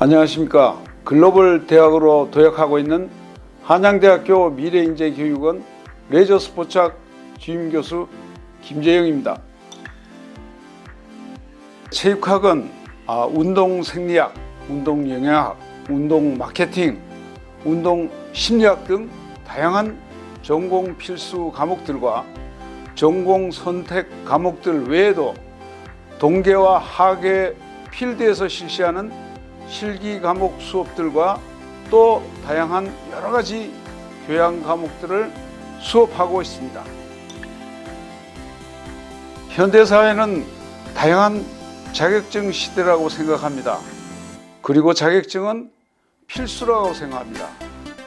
안녕하십니까. 글로벌 대학으로 도약하고 있는 한양대학교 미래인재교육원 레저 스포츠학 주임 교수 김재영입니다. 체육학은 아, 운동 생리학, 운동 영양학, 운동 마케팅, 운동 심리학 등 다양한 전공 필수 과목들과 전공 선택 과목들 외에도 동계와 하계 필드에서 실시하는 실기 과목 수업들과 또 다양한 여러 가지 교양 과목들을 수업하고 있습니다. 현대 사회는 다양한 자격증 시대라고 생각합니다. 그리고 자격증은 필수라고 생각합니다.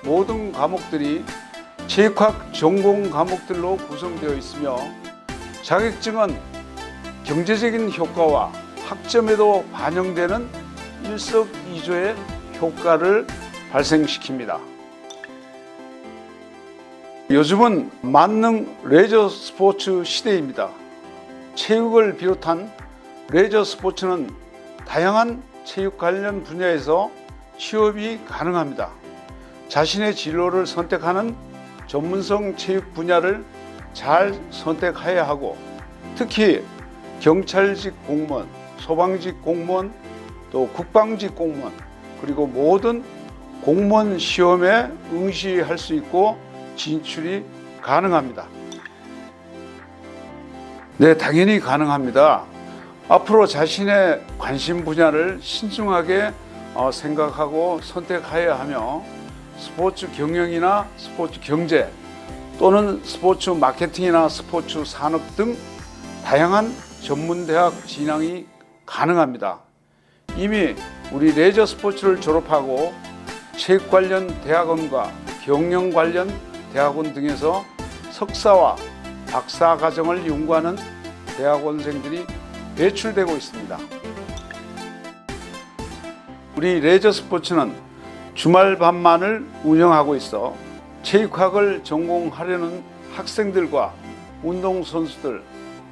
모든 과목들이 체육학 전공 과목들로 구성되어 있으며 자격증은 경제적인 효과와 학점에도 반영되는 일석이조의 효과를 발생시킵니다. 요즘은 만능 레저 스포츠 시대입니다. 체육을 비롯한 레저 스포츠는 다양한 체육 관련 분야에서 취업이 가능합니다. 자신의 진로를 선택하는 전문성 체육 분야를 잘 선택해야 하고 특히 경찰직 공무원, 소방직 공무원, 또 국방직 공무원 그리고 모든 공무원 시험에 응시할 수 있고 진출이 가능합니다. 네, 당연히 가능합니다. 앞으로 자신의 관심 분야를 신중하게 어, 생각하고 선택해야 하며 스포츠 경영이나 스포츠 경제 또는 스포츠 마케팅이나 스포츠 산업 등 다양한 전문 대학 진학이 가능합니다. 이미 우리 레저 스포츠를 졸업하고 체육 관련 대학원과 경영 관련 대학원 등에서 석사와 박사 과정을 연구하는 대학원생들이 배출되고 있습니다. 우리 레저 스포츠는 주말 밤만을 운영하고 있어 체육학을 전공하려는 학생들과 운동선수들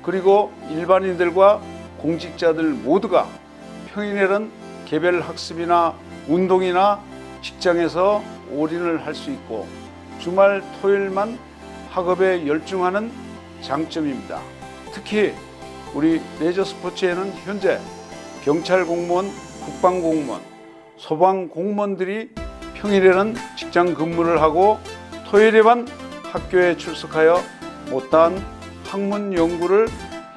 그리고 일반인들과 공직자들 모두가 평일에는 개별 학습이나 운동이나 직장에서 올인을 할 수 있고 주말 토요일만 학업에 열중하는 장점입니다. 특히 우리 레저 스포츠에는 현재 경찰 공무원, 국방 공무원, 소방 공무원들이 평일에는 직장 근무를 하고 토요일에만 학교에 출석하여 못다한 학문 연구를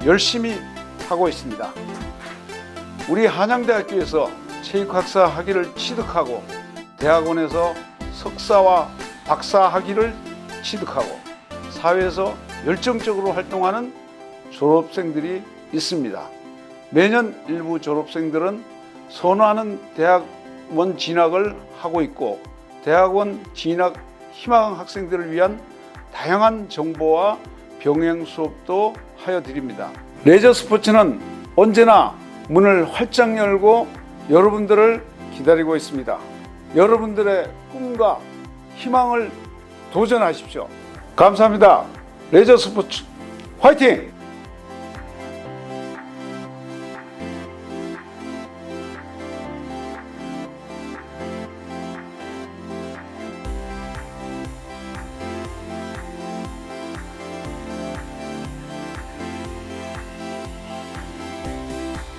열심히 하고 있습니다. 우리 한양대학교에서 체육학사 학위를 취득하고 대학원에서 석사와 박사 학위를 취득하고 사회에서 열정적으로 활동하는 졸업생들이 있습니다. 매년 일부 졸업생들은 선호하는 대학원 진학을 하고 있고 대학원 진학 희망 학생들을 위한 다양한 정보와 병행 수업도 하여 드립니다. 레저 스포츠는 언제나 문을 활짝 열고 여러분들을 기다리고 있습니다. 여러분들의 꿈과 희망을 도전하십시오. 감사합니다. 레저 스포츠 화이팅!